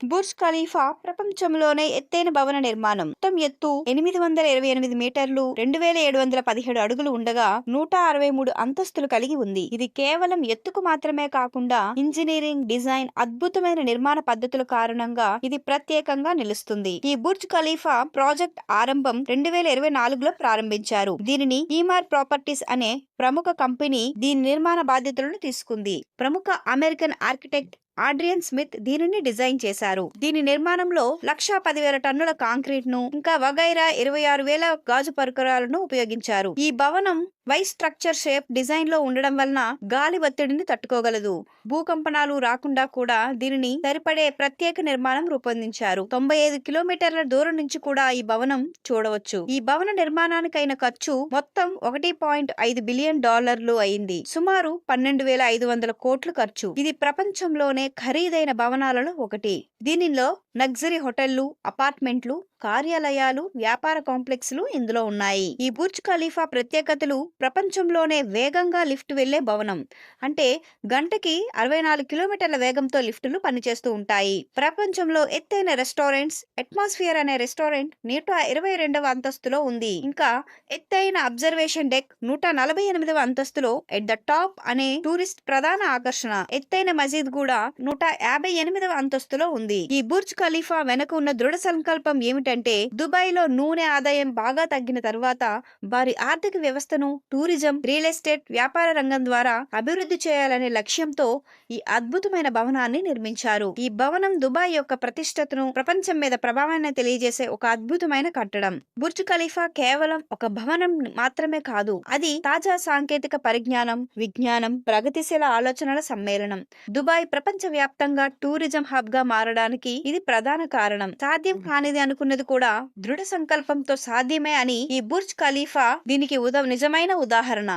Burj Khalifa ప్రపంచంలోనే ఎత్తైన భవన నిర్మాణం. మొత్తం ఎత్తు ఎనిమిది వందల ఇరవై ఎనిమిది మీటర్లు రెండు వేల ఏడు వందల పదిహేడు అడుగులు ఉండగా నూట అరవై మూడు అంతస్తులు కలిగి ఉంది. ఇది కేవలం ఎత్తుకు మాత్రమే కాకుండా ఇంజనీరింగ్ డిజైన్ అద్భుతమైన నిర్మాణ పద్ధతుల కారణంగా ఇది ప్రత్యేకంగా నిలుస్తుంది. ఈ బుర్జ్ ఖలీఫా ప్రాజెక్ట్ ఆరంభం రెండు వేల ఇరవై నాలుగులో ప్రారంభించారు. దీనిని ఈమార్ ప్రాపర్టీస్ అనే ప్రముఖ కంపెనీ దీని నిర్మాణ బాధ్యతలను తీసుకుంది. ప్రముఖ అమెరికన్ ఆర్కిటెక్ట్ ఆడ్రియన్ స్మిత్ దీనిని డిజైన్ చేశారు. దీని నిర్మాణంలో లక్షా పదివేల టన్నుల కాంక్రీట్ను ఇంకా వగైరా ఇరవై ఆరు వేల గాజు పరికరాలను ఉపయోగించారు. ఈ భవనం వై స్ట్రక్చర్ షేప్ డిజైన్లో ఉండడం వలన గాలి ఒత్తిడిని తట్టుకోగలదు. భూకంపనాలు రాకుండా కూడా దీనిని సరిపడే ప్రత్యేక నిర్మాణం రూపొందించారు. తొంభై ఐదు కిలోమీటర్ల దూరం నుంచి కూడా ఈ భవనం చూడవచ్చు. ఈ భవన నిర్మాణానికైన ఖర్చు మొత్తం ఒకటి పాయింట్ ఐదు బిలియన్ డాలర్లు అయింది. సుమారు పన్నెండు వేల ఐదు వందల కోట్లు ఖర్చు. ఇది ప్రపంచంలోనే ఖరీదైన భవనాలలో ఒకటి. దీనిలో లగ్జరీ హోటళ్ళు అపార్ట్మెంట్లు కార్యాలయాలు వ్యాపార కాంప్లెక్స్లు ఇందులో ఉన్నాయి. ఈ బుర్జ్ ఖలీఫా ప్రత్యేకతలు ప్రపంచంలోనే వేగంగా లిఫ్ట్ వెళ్ళే భవనం. అంటే గంటకి అరవై నాలుగు కిలోమీటర్ల వేగంతో లిఫ్టులు పనిచేస్తూ ఉంటాయి. ప్రపంచంలో ఎత్తైన రెస్టారెంట్స్ అట్మాస్ఫియర్ అనే రెస్టారెంట్ నూట ఇరవై రెండవ అంతస్తులో ఉంది. ఇంకా ఎత్తైన అబ్జర్వేషన్ డెక్ నూట నలభై ఎనిమిదవ అంతస్తులో ఎట్ ద టాప్ అనే టూరిస్ట్ ప్రధాన ఆకర్షణ. ఎత్తైన మసీద్ కూడా నూట యాభై ఎనిమిదవ అంతస్తులో ఉంది. ఈ బుర్జ్ ఖలీఫా వెనక ఉన్న దృఢ సంకల్పం ఏమిటంటే దుబాయ్లో నూనె ఆదాయం బాగా తగ్గిన తర్వాత వారి ఆర్థిక వ్యవస్థను టూరిజం రియల్ ఎస్టేట్ వ్యాపార రంగం ద్వారా అభివృద్ధి చేయాలనే లక్ష్యంతో ఈ అద్భుతమైన భవనాన్ని నిర్మించారు. ఈ భవనం దుబాయ్ యొక్క ప్రతిష్టతను ప్రపంచం మీద ప్రభావాన్ని తెలియజేసే ఒక అద్భుతమైన కట్టడం. బుర్జ్ ఖలీఫా కేవలం ఒక భవనం మాత్రమే కాదు అది తాజా సాంకేతిక పరిజ్ఞానం విజ్ఞానం ప్రగతిశీల ఆలోచనల సమ్మేళనం. దుబాయ్ ప్రపంచ వ్యాప్తంగా టూరిజం హబ్గా మారడానికి ఇది ప్రధాన కారణం. సాధ్యం కానిది అనుకున్నది కూడా దృఢ సంకల్పంతో సాధ్యమే అని ఈ బుర్జ్ ఖలీఫా దీనికి ఉద నిజమైన ఉదాహరణ.